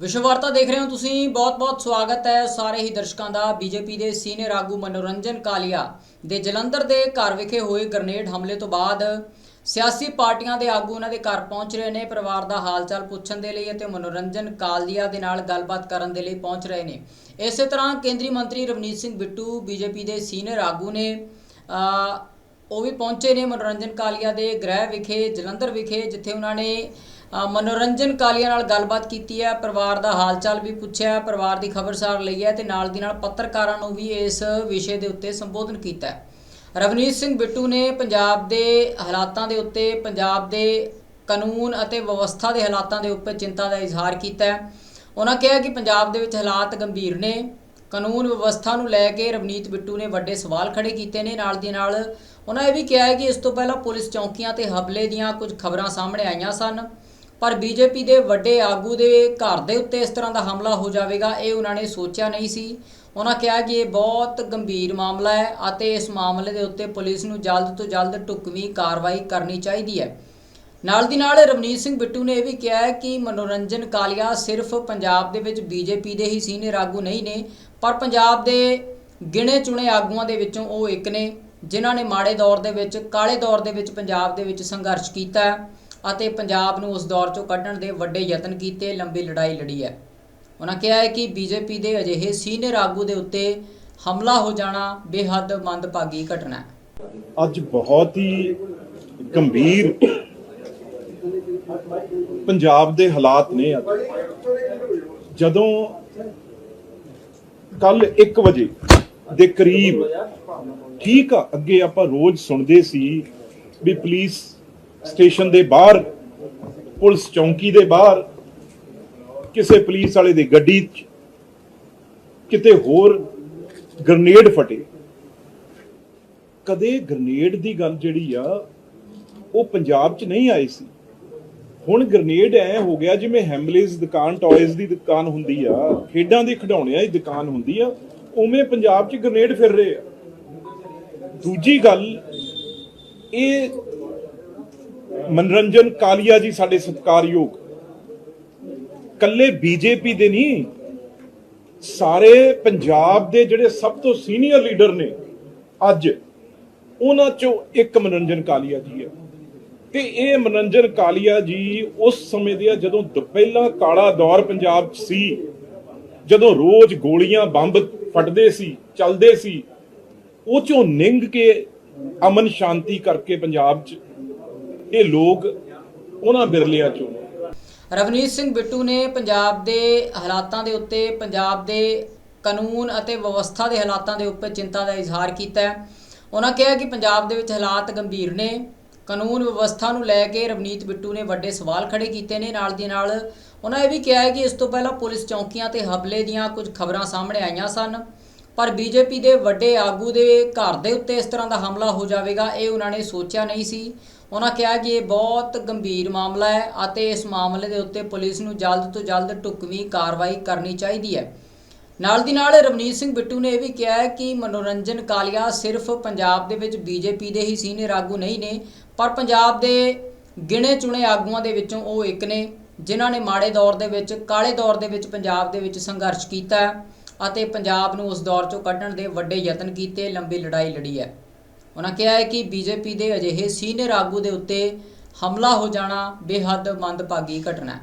ਵਿਸ਼ਵ ਵਾਰਤਾ ਦੇਖ ਰਹੇ ਹੋ ਤੁਸੀਂ। ਬਹੁਤ-ਬਹੁਤ ਸਵਾਗਤ ਹੈ ਸਾਰੇ ਹੀ ਦਰਸ਼ਕਾਂ ਦਾ। ਬੀਜੇਪੀ ਦੇ ਸੀਨੀਅਰ ਆਗੂ ਮਨੋਰੰਜਨ ਕਾਲੀਆ ਦੇ ਜਲੰਧਰ ਦੇ ਘਰ ਵਿਖੇ ਹੋਏ ਗ੍ਰਨੇਡ ਹਮਲੇ ਤੋਂ ਬਾਅਦ ਸਿਆਸੀ ਪਾਰਟੀਆਂ ਦੇ ਆਗੂ ਉਹਨਾਂ ਦੇ ਘਰ ਪਹੁੰਚ ਰਹੇ ਨੇ। ਪਰਿਵਾਰ ਦਾ ਹਾਲਚਾਲ ਪੁੱਛਣ ਦੇ ਲਈ ਅਤੇ ਮਨੋਰੰਜਨ ਕਾਲੀਆ ਦੇ ਨਾਲ ਗੱਲਬਾਤ ਕਰਨ ਦੇ ਲਈ ਪਹੁੰਚ ਰਹੇ ਨੇ। ਇਸੇ ਤਰ੍ਹਾਂ ਕੇਂਦਰੀ ਮੰਤਰੀ ਰਵਨੀਤ ਸਿੰਘ ਬਿੱਟੂ, ਬੀਜੇਪੀ ਦੇ ਸੀਨੀਅਰ ਆਗੂ ਨੇ ਉਹ ਵੀ ਪਹੁੰਚੇ ਨੇ ਮਨੋਰੰਜਨ ਕਾਲੀਆ ਦੇ ਗ੍ਰਹਿ ਵਿਖੇ, ਜਲੰਧਰ ਵਿਖੇ, ਜਿੱਥੇ ਉਹਨਾਂ ਨੇ ਮਨੋਰੰਜਨ ਕਾਲੀਆ ਨਾਲ ਗੱਲਬਾਤ ਕੀਤੀ ਹੈ, ਪਰਿਵਾਰ ਦਾ ਹਾਲਚਾਲ ਵੀ ਪੁੱਛਿਆ, ਪਰਿਵਾਰ ਦੀ ਖਬਰਸਾਰ ਲਈ ਹੈ ਤੇ ਨਾਲ ਦੀ ਨਾਲ ਪੱਤਰਕਾਰਾਂ ਨੂੰ ਵੀ ਇਸ ਵਿਸ਼ੇ ਦੇ ਉੱਤੇ ਸੰਬੋਧਨ ਕੀਤਾ ਹੈ। ਰਵਨੀਤ ਸਿੰਘ ਬਿੱਟੂ ਨੇ ਪੰਜਾਬ ਦੇ ਹਾਲਾਤਾਂ ਦੇ ਉੱਤੇ, ਪੰਜਾਬ ਦੇ ਕਾਨੂੰਨ ਅਤੇ ਵਿਵਸਥਾ ਦੇ ਹਾਲਾਤਾਂ ਦੇ ਉੱਪਰ ਚਿੰਤਾ ਦਾ ਇਜ਼ਹਾਰ ਕੀਤਾ ਹੈ। ਉਹਨਾਂ ਕਿਹਾ ਕਿ ਪੰਜਾਬ ਦੇ ਵਿੱਚ ਹਾਲਾਤ ਗੰਭੀਰ ਨੇ। ਕਾਨੂੰਨ ਵਿਵਸਥਾ ਨੂੰ ਲੈ ਕੇ ਰਵਨੀਤ ਬਿੱਟੂ ਨੇ ਵੱਡੇ ਸਵਾਲ ਖੜੇ ਕੀਤੇ ਨੇ। ਨਾਲ ਦੀ ਨਾਲ ਉਹਨਾਂ ਇਹ ਵੀ ਕਿਹਾ ਹੈ ਕਿ ਇਸ ਤੋਂ ਪਹਿਲਾਂ ਪੁਲਿਸ ਚੌਕੀਆਂ ਤੇ ਹਮਲੇ ਦੀਆਂ ਕੁਝ ਖਬਰਾਂ ਸਾਹਮਣੇ ਆਈਆਂ ਸਨ। ਪਰ ਬੀਜੇਪੀ ਦੇ ਵੱਡੇ ਆਗੂ ਦੇ ਘਰ ਦੇ ਉੱਤੇ ਇਸ ਤਰ੍ਹਾਂ ਦਾ ਹਮਲਾ ਹੋ ਜਾਵੇਗਾ, ਇਹ ਉਹਨਾਂ ਨੇ ਸੋਚਿਆ ਨਹੀਂ ਸੀ। ਉਹਨਾਂ ਕਿਹਾ ਕਿ ਇਹ ਬਹੁਤ ਗੰਭੀਰ ਮਾਮਲਾ ਹੈ ਅਤੇ ਇਸ ਮਾਮਲੇ ਦੇ ਉੱਤੇ ਪੁਲਿਸ ਨੂੰ ਜਲਦ ਤੋਂ ਜਲਦ ਢੁਕਵੀਂ ਕਾਰਵਾਈ ਕਰਨੀ ਚਾਹੀਦੀ ਹੈ। ਨਾਲ ਦੀ ਨਾਲ ਰਵਨੀਤ ਸਿੰਘ ਬਿੱਟੂ ਨੇ ਇਹ ਵੀ ਕਿਹਾ ਹੈ ਕਿ ਮਨੋਰੰਜਨ ਕਾਲੀਆ ਸਿਰਫ ਪੰਜਾਬ ਦੇ ਵਿੱਚ ਬੀਜੇਪੀ ਦੇ ਹੀ ਸੀਨੀਅਰ ਆਗੂ ਨਹੀਂ ਨੇ, ਪਰ ਪੰਜਾਬ ਦੇ ਗਿਣੇ ਚੁਣੇ ਆਗੂਆਂ ਦੇ ਵਿੱਚੋਂ ਉਹ ਇੱਕ ਨੇ, ਜਿਨ੍ਹਾਂ ਨੇ ਮਾੜੇ ਦੌਰ ਦੇ ਵਿੱਚ, ਕਾਲੇ ਦੌਰ ਦੇ ਵਿੱਚ ਪੰਜਾਬ ਦੇ ਵਿੱਚ ਸੰਘਰਸ਼ ਕੀਤਾ ਹੈ। ਅਤੇ ਪੰਜਾਬ ਨੂੰ ਉਸ ਦੌਰ ਚੋਂ ਕੱਢਣ ਦੇ ਵੱਡੇ ਯਤਨ ਕੀਤੇ, ਲੰਬੀ ਲੜਾਈ ਲੜੀ ਹੈ। ਉਹਨਾਂ ਕਿਹਾ ਹੈ ਕਿ ਬੀਜੇਪੀ ਦੇ ਅਜਿਹੇ ਸੀਨੀਅਰ ਆਗੂ ਦੇ ਉੱਤੇ ਹਮਲਾ ਹੋ ਜਾਣਾ ਬੇਹੱਦ ਮੰਦਭਾਗੀ ਘਟਨਾ ਹੈ। ਅੱਜ ਬਹੁਤ ਹੀ ਗੰਭੀਰ ਪੰਜਾਬ ਦੇ ਹਾਲਾਤ ਨੇ ਅੱਜ। ਜਦੋਂ ਕੱਲ 1 ਵਜੇ ਦੇ ਕਰੀਬ ਠੀਕ ਆ, ਅੱਗੇ ਆਪਾਂ ਰੋਜ਼ ਸੁਣਦੇ ਸੀ ਵੀ ਪੁਲਿਸ ਸਟੇਸ਼ਨ ਦੇ ਬਾਹਰ, ਪੁਲਿਸ ਚੌਂਕੀ ਦੇ ਬਾਹਰ, ਕਿਸੇ ਪੁਲਿਸ ਵਾਲੇ ਦੀ ਗੱਡੀ 'ਚ ਕਿਤੇ ਹੋਰ ਗ੍ਰਨੇਡ ਫਟੇ। ਕਦੇ ਗ੍ਰਨੇਡ ਦੀ ਗੱਲ ਜਿਹੜੀ ਆ, ਉਹ ਪੰਜਾਬ 'ਚ ਨਹੀਂ ਆਈ ਸੀ। ਹੁਣ ਗ੍ਰਨੇਡ ਐ ਹੋ ਗਿਆ ਜਿਵੇਂ ਹੈਮਲੇਜ਼ ਦੁਕਾਨ ਟੌਇਜ਼ ਦੀ ਦੁਕਾਨ ਹੁੰਦੀ ਆ, ਖੇਡਾਂ ਦੇ ਖਿਡੌਣਿਆਂ ਦੀ ਦੁਕਾਨ ਹੁੰਦੀ ਆ, ਉਵੇਂ ਪੰਜਾਬ 'ਚ ਗ੍ਰਨੇਡ ਫਿਰ ਰਹੇ ਆ। ਦੂਜੀ ਗੱਲ, ਇਹ ਮਨਰੰਜਨ ਕਾਲੀਆ ਜੀ ਸਾਡੇ ਸਤਿਕਾਰਯੋਗ। ਕੱਲੇ ਬੀਜੇਪੀ ਦੇ ਨਹੀਂ ਸਾਰੇ ਪੰਜਾਬ ਦੇ ਜਿਹੜੇ ਸਭ ਤੋਂ ਸੀਨੀਅਰ ਲੀਡਰ ਨੇ, ਅੱਜ ਉਹਨਾਂ ਚੋਂ ਇੱਕ ਮਨੋਰੰਜਨ ਕਾਲੀਆ ਜੀ ਹੈ। ਤੇ ਇਹ ਮਨੋਰੰਜਨ ਕਾਲੀਆ ਜੀ ਉਸ ਸਮੇਂ ਦੇ ਆ ਜਦੋਂ ਦੁਪਹਿਲਾ ਕਾਲਾ ਦੌਰ ਪੰਜਾਬ 'ਚ ਸੀ, ਜਦੋਂ ਰੋਜ਼ ਗੋਲੀਆਂ ਬੰਬ ਫਟਦੇ ਸੀ, ਚੱਲਦੇ ਸੀ, ਉਹ ਚੋਂ ਨਿੰਗ ਕੇ ਅਮਨ ਸ਼ਾਂਤੀ ਕਰਕੇ ਪੰਜਾਬ 'ਚ ਇਹ ਲੋਕ ਉਹਨਾਂ ਬਿਰਲਿਆਂ ਚੋਂ ਰਵਨੀਤ ਸਿੰਘ ਬਿੱਟੂ ਨੇ ਪੰਜਾਬ ਦੇ ਹਾਲਾਤਾਂ ਦੇ ਉੱਤੇ, ਪੰਜਾਬ ਦੇ ਕਾਨੂੰਨ ਅਤੇ ਵਿਵਸਥਾ ਦੇ ਹਾਲਾਤਾਂ ਦੇ ਉੱਪਰ ਚਿੰਤਾ ਦਾ ਇਜ਼ਹਾਰ ਕੀਤਾ ਹੈ। ਉਹਨਾਂ ਕਿਹਾ ਕਿ ਪੰਜਾਬ ਦੇ ਵਿੱਚ ਹਾਲਾਤ ਗੰਭੀਰ ਨੇ। ਕਾਨੂੰਨ ਵਿਵਸਥਾ ਨੂੰ ਲੈ ਕੇ ਰਵਨੀਤ ਬਿੱਟੂ ਨੇ ਵੱਡੇ ਸਵਾਲ ਖੜੇ ਕੀਤੇ ਨੇ। ਨਾਲ ਦੀ ਨਾਲ ਉਹਨਾਂ ਇਹ ਵੀ ਕਿਹਾ ਹੈ ਕਿ ਇਸ ਤੋਂ ਪਹਿਲਾਂ ਪੁਲਿਸ ਚੌਕੀਆਂ ਤੇ ਹਮਲੇ ਦੀਆਂ ਕੁਝ ਖਬਰਾਂ ਸਾਹਮਣੇ ਆਈਆਂ ਸਨ। ਪਰ ਬੀਜੇਪੀ ਦੇ ਵੱਡੇ ਆਗੂ ਦੇ ਘਰ ਦੇ ਉੱਤੇ ਇਸ ਤਰ੍ਹਾਂ ਦਾ ਹਮਲਾ ਹੋ ਜਾਵੇਗਾ, ਇਹ ਉਹਨਾਂ ਨੇ ਸੋਚਿਆ ਨਹੀਂ ਸੀ। ਉਹਨਾਂ ਕਿਹਾ ਕਿ ਇਹ ਬਹੁਤ ਗੰਭੀਰ ਮਾਮਲਾ ਹੈ ਅਤੇ ਇਸ ਮਾਮਲੇ ਦੇ ਉੱਤੇ ਪੁਲਿਸ ਨੂੰ ਜਲਦ ਤੋਂ ਜਲਦ ਢੁਕਵੀਂ ਕਾਰਵਾਈ ਕਰਨੀ ਚਾਹੀਦੀ ਹੈ। ਨਾਲ ਦੀ ਨਾਲ ਰਵਨੀਤ ਸਿੰਘ ਬਿੱਟੂ ਨੇ ਇਹ ਵੀ ਕਿਹਾ ਹੈ ਕਿ ਮਨੋਰੰਜਨ ਕਾਲੀਆ ਸਿਰਫ ਪੰਜਾਬ ਦੇ ਵਿੱਚ ਬੀਜੇਪੀ ਦੇ ਹੀ ਸੀਨੀਅਰ ਆਗੂ ਨਹੀਂ ਨੇ, ਪਰ ਪੰਜਾਬ ਦੇ ਗਿਣੇ ਚੁਣੇ ਆਗੂਆਂ ਦੇ ਵਿੱਚੋਂ ਉਹ ਇੱਕ ਨੇ, ਜਿਨ੍ਹਾਂ ਨੇ ਮਾੜੇ ਦੌਰ ਦੇ ਵਿੱਚ, ਕਾਲੇ ਦੌਰ ਦੇ ਵਿੱਚ ਪੰਜਾਬ ਦੇ ਵਿੱਚ ਸੰਘਰਸ਼ ਕੀਤਾ ਹੈ। ਅਤੇ ਪੰਜਾਬ ਨੂੰ ਉਸ ਦੌਰ ਚੋਂ ਕੱਢਣ ਦੇ ਵੱਡੇ ਯਤਨ ਕੀਤੇ, ਲੰਬੀ ਲੜਾਈ ਲੜੀ ਹੈ। ਉਹਨਾਂ ਕਿਹਾ ਹੈ ਕਿ ਬੀਜੇਪੀ ਦੇ ਅਜਿਹੇ ਸੀਨੀਅਰ ਆਗੂ ਦੇ ਉੱਤੇ ਹਮਲਾ ਹੋ ਜਾਣਾ ਬੇਹੱਦ ਮੰਦਭਾਗੀ ਘਟਨਾ ਹੈ।